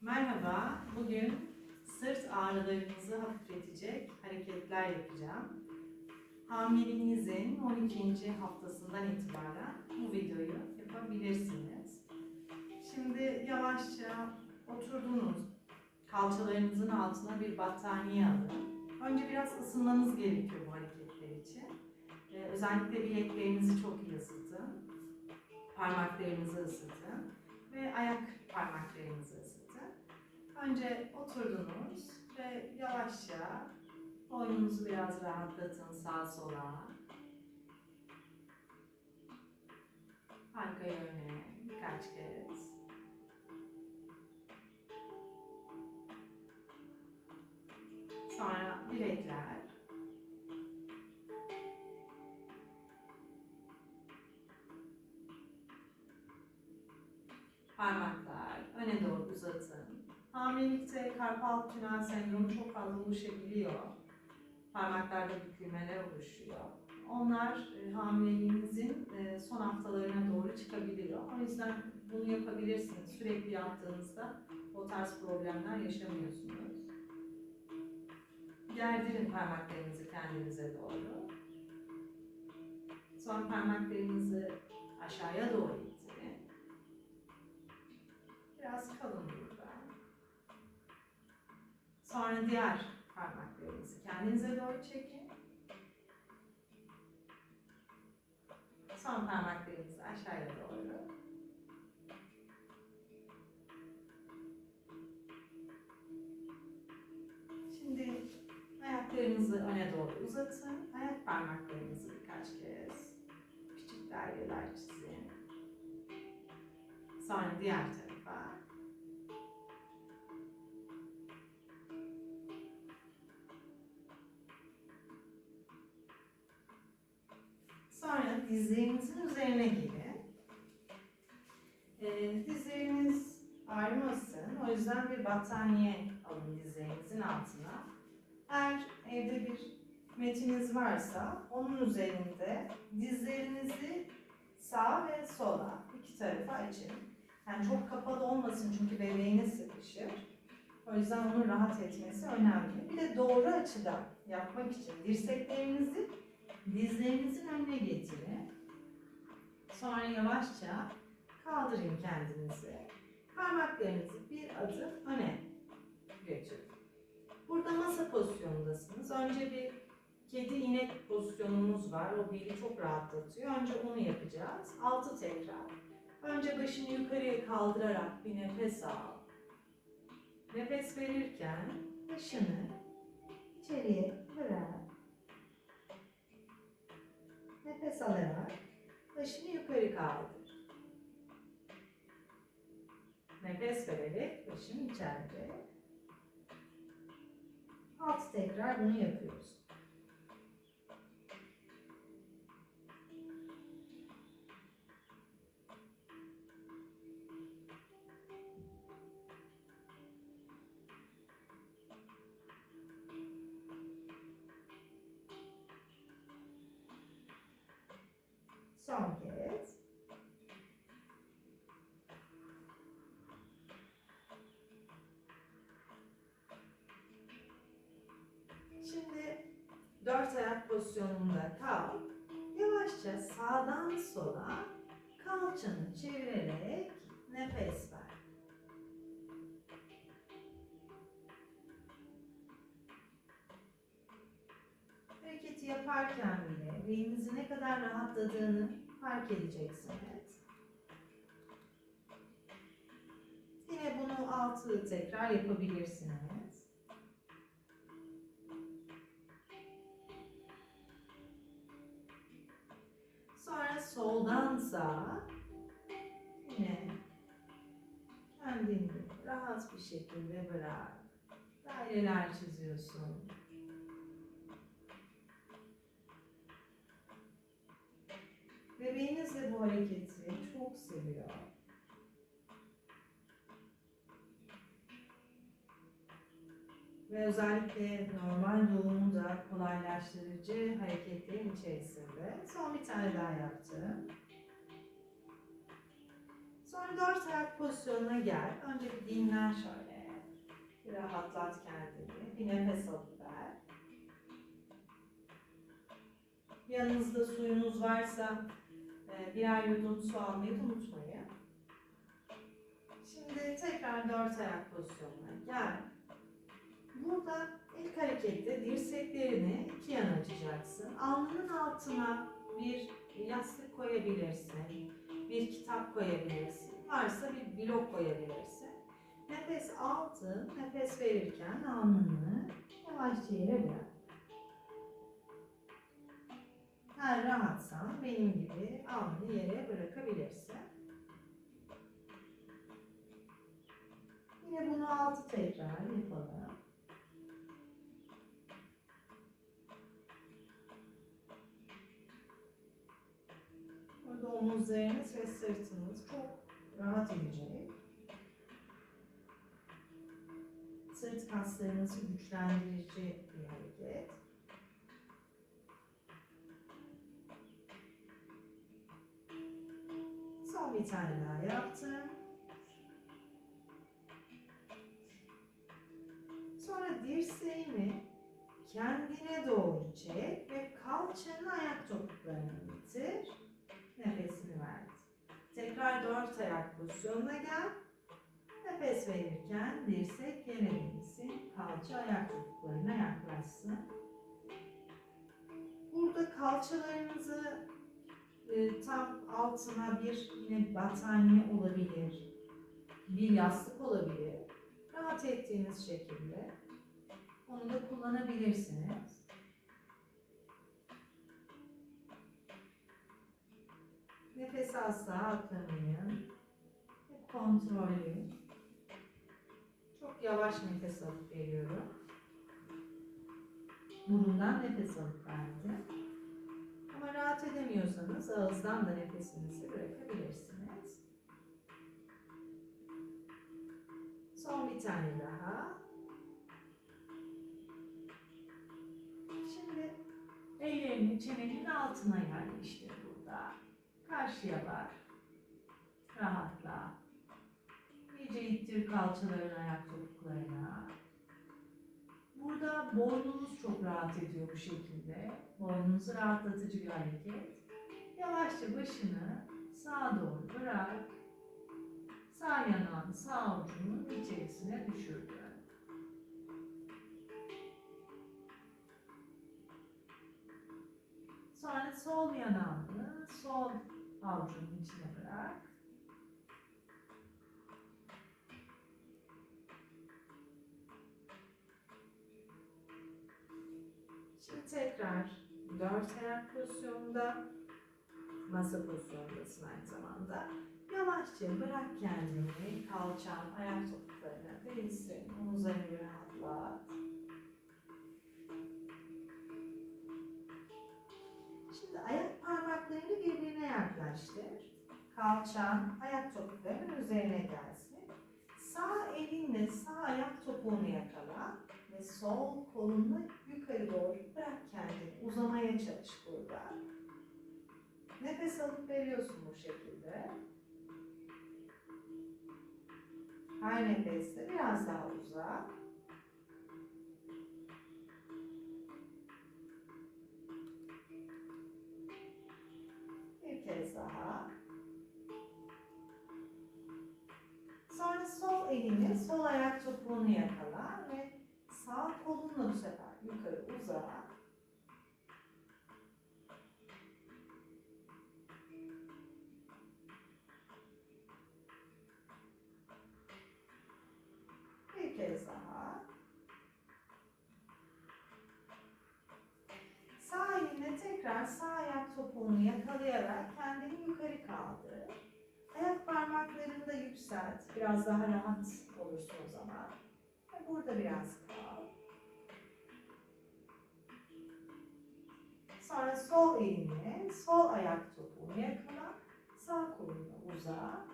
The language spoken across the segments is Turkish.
Merhaba, bugün sırt ağrılarınızı hafifletecek hareketler yapacağım. Hamileliğinizin 12. haftasından itibaren bu videoyu yapabilirsiniz. Şimdi yavaşça oturduğunuz kalçalarınızın altına bir battaniye alın. Önce biraz ısınmanız gerekiyor bu hareketler için. Ee, özellikle bileklerinizi çok iyi ısıtın. Parmaklarınızı ısıtın ve ayak parmaklarınızı ısıtın. Önce oturdunuz ve yavaşça boynunuzu biraz rahatlatın sağa sola. Arka yöne birkaç kez. Sonra bilekler. Karpal tünel sendromu çok fazla oluşabiliyor. Parmaklarda bükülmeler oluşuyor. Onlar e, hamileliğinizin e, son haftalarına doğru çıkabiliyor. O yüzden bunu yapabilirsiniz. Sürekli yaptığınızda o tarz problemler yaşamıyorsunuz. Gerdirin parmaklarınızı kendinize doğru. Son parmaklarınızı aşağıya doğru ittirin. Biraz kalın. Sonra diğer parmaklarınızı kendinize doğru çekin. Son parmaklarınızı aşağıya doğru. Şimdi ayaklarınızı öne doğru uzatın. Ayak parmaklarınızı birkaç kez küçük daireler çizin. Sonra diğer tarafa. Dizlerinizin üzerine gelin. Ee, dizleriniz ağrımasın. O yüzden bir battaniye alın dizlerinizin altına. Eğer evde bir metiniz varsa onun üzerinde dizlerinizi sağa ve sola iki tarafa açın. Yani çok kapalı olmasın çünkü bebeğine sıkışır. O yüzden onun rahat etmesi önemli. Bir de doğru açıda yapmak için dirseklerinizi dizlerinizin önüne getirin. Sonra yavaşça kaldırın kendinizi. Parmaklarınızı bir adım öne götürün. Burada masa pozisyonundasınız. Önce bir kedi inek pozisyonumuz var. O beli çok rahatlatıyor. Önce onu yapacağız. Altı tekrar. Önce başını yukarıya kaldırarak bir nefes al. Nefes verirken başını içeriye bırak. Nefes alarak başını yukarı kaldır. Nefes vererek başın içeride. Altı tekrar bunu yapıyoruz. Son kez. Şimdi dört ayak pozisyonunda kal. Yavaşça sağdan sola kalçanı çevirerek nefes ver. Hareketi yaparken beyninizi ne kadar rahatladığını fark edeceksiniz. Yine bunu altı tekrar yapabilirsiniz. Sonra soldan sağa yine kendini rahat bir şekilde bırak. Daireler çiziyorsun. Bebeğiniz de bu hareketi çok seviyor. Ve özellikle normal doğumu da kolaylaştırıcı hareketlerin içerisinde. Son bir tane daha yaptım. Sonra dört ayak pozisyonuna gel. Önce bir dinlen şöyle. Bir rahatlat kendini. Bir nefes alıp ver. Yanınızda suyunuz varsa birer yudum su almayı unutmayın. Şimdi tekrar dört ayak pozisyonuna gel. Burada ilk harekette dirseklerini iki yana açacaksın. Alnının altına bir yastık koyabilirsin. Bir kitap koyabilirsin. Varsa bir blok koyabilirsin. Nefes aldın, nefes verirken alnını yavaşça yere bırak. Her rahatsan benim gibi alnını yere bırakabilirsin. Yine bunu altı tekrar yapalım. Burada omuzlarınız ve sırtınız çok rahat edecek. Sırt kaslarınızı güçlendirici bir hareket. Bir tane daha yaptım. Sonra dirseğini kendine doğru çek ve kalçanı ayak topuklarına getir. Nefesini ver. Tekrar dört ayak pozisyonuna gel. Nefes verirken dirsek yere değsin. Kalça ayak topuklarına yaklaşsın. Burada kalçalarınızı e, tam altına bir yine battaniye olabilir. Bir yastık olabilir. Rahat ettiğiniz şekilde onu da kullanabilirsiniz. Nefes asla atlamayın. Hep kontrollü. Çok yavaş nefes alıp veriyorum. Burundan nefes alıp verdim. Ama rahat edemiyorsanız ağızdan da nefesinizi bırakabilirsiniz. Son bir tane daha. Şimdi ellerini çenenin altına yerleştir burada. Karşıya bak. Rahatla. İyice ittir kalçalarını ayak topuklarına. Burada boynunuz çok rahat ediyor bu şekilde. Boynunuzu rahatlatıcı bir hareket. Yavaşça başını sağa doğru bırak. Sağ yanağını sağ avucunun içerisine düşürdü. Sonra sol yanağını sol avucunun içine bırak. Şimdi tekrar dört ayak pozisyonunda masa pozisyondasın aynı zamanda. Yavaşça bırak kendini, kalçan, ayak topuklarına değilsin. Omuzlarını rahatlat. Şimdi ayak parmaklarını birbirine yaklaştır. Kalçan ayak topuklarının üzerine gelsin. Sağ elinle sağ ayak topuğunu yakala ve sol kolunu yukarı doğru bırak kendini. Uzamaya çalış burada. Nefes alıp veriyorsun bu şekilde. Her nefeste biraz daha uza. Bir daha. Sonra sol elini sol ayak topuğunu yakala kez daha. Sağ elinle tekrar sağ ayak topuğunu yakalayarak kendini yukarı kaldır. Ayak parmaklarını da yükselt. Biraz daha rahat olursun o zaman. Ve burada biraz kal. Sonra sol elini sol ayak topuğunu yakala. Sağ kolunu uza.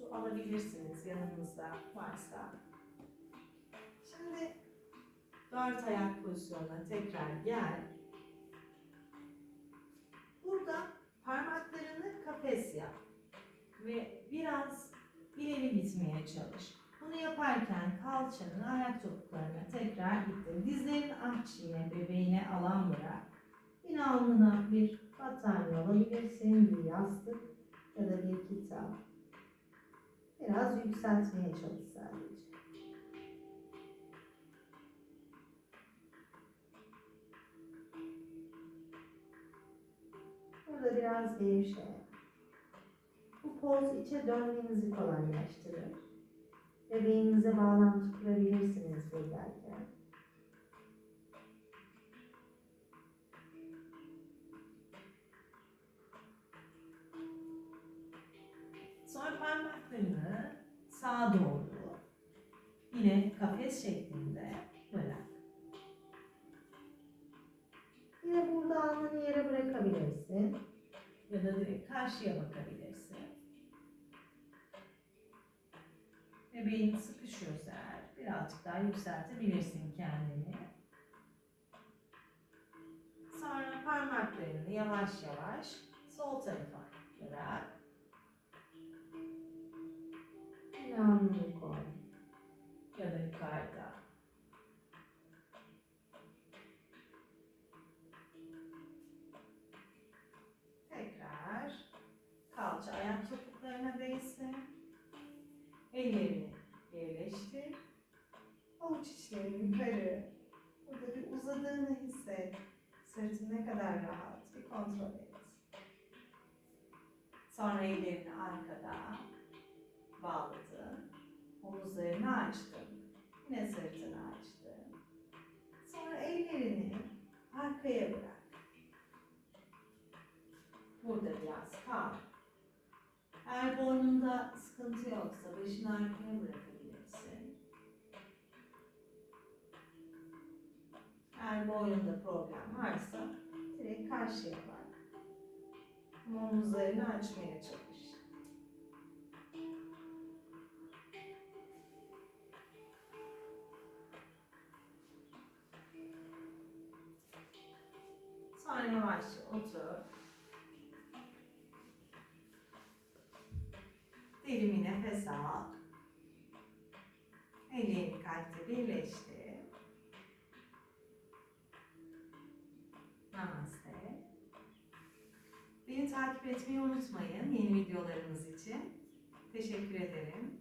Su alabilirsiniz yanınızda varsa. Şimdi Dört ayak pozisyonuna tekrar gel. Burada parmaklarını kafes yap. Ve biraz ileri gitmeye çalış. Bunu yaparken kalçanın ayak topuklarına tekrar ittir. Dizlerini aç yine bebeğine alan bırak. Yine alnına bir battaniye alabilirsin, bir yastık ya da bir kitap. Biraz yükseltmeye çalış sadece. Burada biraz gevşe. Bu poz içe dönmenizi kolaylaştırır. Bebeğinize bağlantı kurabilirsiniz buradayken. Sağa doğru yine kafes şeklinde bırak. Yine burada alnını yere bırakabilirsin. Ya da direkt karşıya bakabilirsin. Bebeğin sıkışıyorsa eğer birazcık daha yükseltebilirsin kendini. Sonra parmaklarını yavaş yavaş sol tarafa bırak. Alnını koy. Ya da yukarıda. Tekrar kalça ayak topuklarına değsin. Ellerini birleştir. Avuç içlerini yukarı. Burada bir uzadığını hisset. Sırtın ne kadar rahat bir kontrol et. Sonra ellerini arkada bağladın. Omuzlarını açtın. Yine sırtını açtın. Sonra ellerini arkaya bırak. Burada biraz kal. Eğer boynunda sıkıntı yoksa başını arkaya bırakabilirsin. Eğer boynunda problem varsa direkt karşıya bak. Omuzlarını açmaya çalış. Sonra yavaşça otur. Derin bir nefes al. Ellerini kalpte birleştir. Namaste. Beni takip etmeyi unutmayın yeni videolarımız için. Teşekkür ederim.